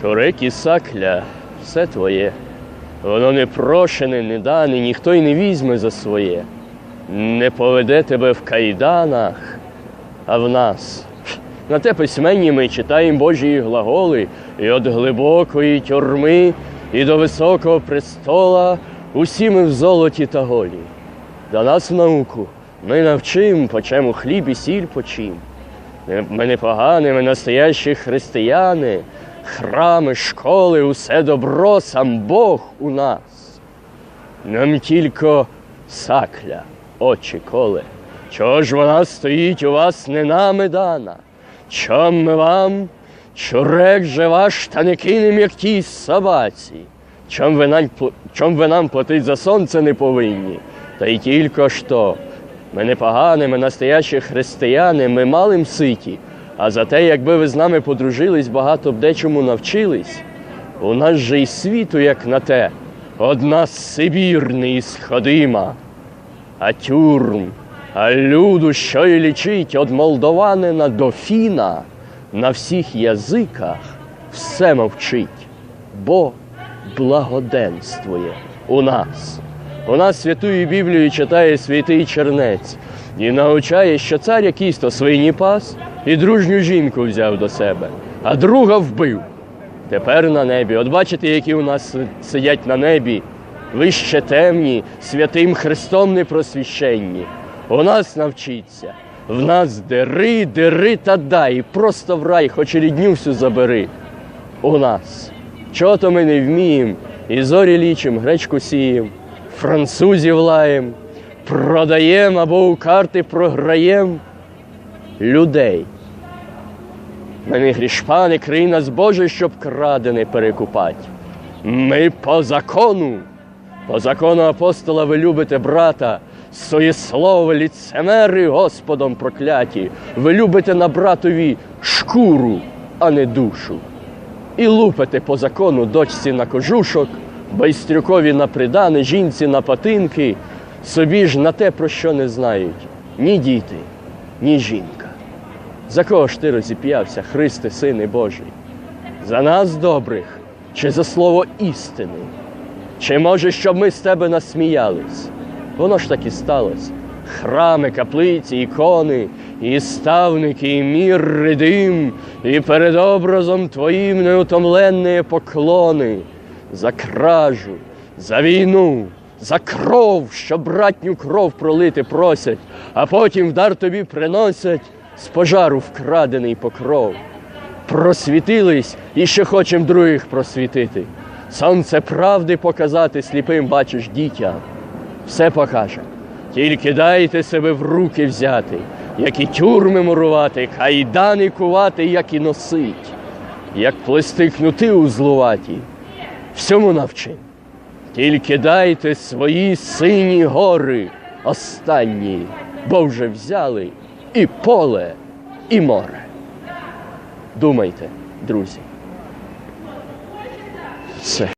Шурик і сакля, все твоє. Воно не прошене, не дане, ніхто й не візьме за своє. Не поведе тебе в кайданах, а в нас. На те письменні ми читаємо Божі глаголи, і від глибокої тюрми, і до високого престола усі ми в золоті та голі. До нас в науку ми навчим, по чому хліб і сіль почим. Ми не погані, ми настоящі християни, храми, школи, усе добро, сам Бог у нас. Нам тільки сакля, очі коле. Чого ж вона стоїть у вас не нами дана? Чом ми вам, чурек же ваш, та не кинем, як тій собаці? Чом ви, нам, чом ви нам платить за сонце не повинні? Та й тільки що. Ми не погані, ми настоящі християни, ми малим ситі. А за те, якби ви з нами подружились, багато б дечому навчились. У нас же й світу, як на те, одна Сибір неісходима, а тюрм, а люду, що й лічить од молдованина до фіна, на всіх язиках все мовчить, бо благоденствує у нас. У нас святую Біблію читає святий чернець і навчає, що цар якийсь то свині пас і дружню жінку взяв до себе, а друга вбив. Тепер на небі, от бачите, які у нас сидять на небі, вище темні, святим Христом непросвіщенні. У нас навчіться, в нас дери, дери та дай, просто в рай, хоч рідню всю забери. У нас. Чого то ми не вміємо, і зорі лічим, гречку сієм, французів лаєм, продаєм або у карти програєм людей. Ми не грішпани, крий нас Боже, щоб крадене перекупать. Ми по закону, по закону апостола ви любите брата, своєслови, ліцемери Господом прокляті. Ви любите на братові шкуру, а не душу. І лупите по закону дочці на кожушок, байстрюкові на придане, жінці на патинки, собі ж на те, про що не знають ні діти, ні жінка. За кого ж ти розіп'явся, Христе, Сине Божий? За нас добрих чи за слово істини? Чи може, щоб ми з тебе насміялись? Воно ж так і сталося. Храми, каплиці, ікони, і ставники, і мір редим, і перед образом твоїм неутомленні поклони за кражу, за війну, за кров, що братню кров пролити просять, а потім в дар тобі приносять з пожару вкрадений покров. Просвітились і ще хочем других просвітити. Сонце правди показати сліпим бачиш дітям. Все покаже. Тільки дайте себе в руки взяти, як і тюрми мурувати, кайдани кувати, як і носить, як плести кнути узлуваті. Всьому навчим. Тільки дайте свої сині гори останні, бо вже взяли і поле, і море. Думайте, друзі. Все.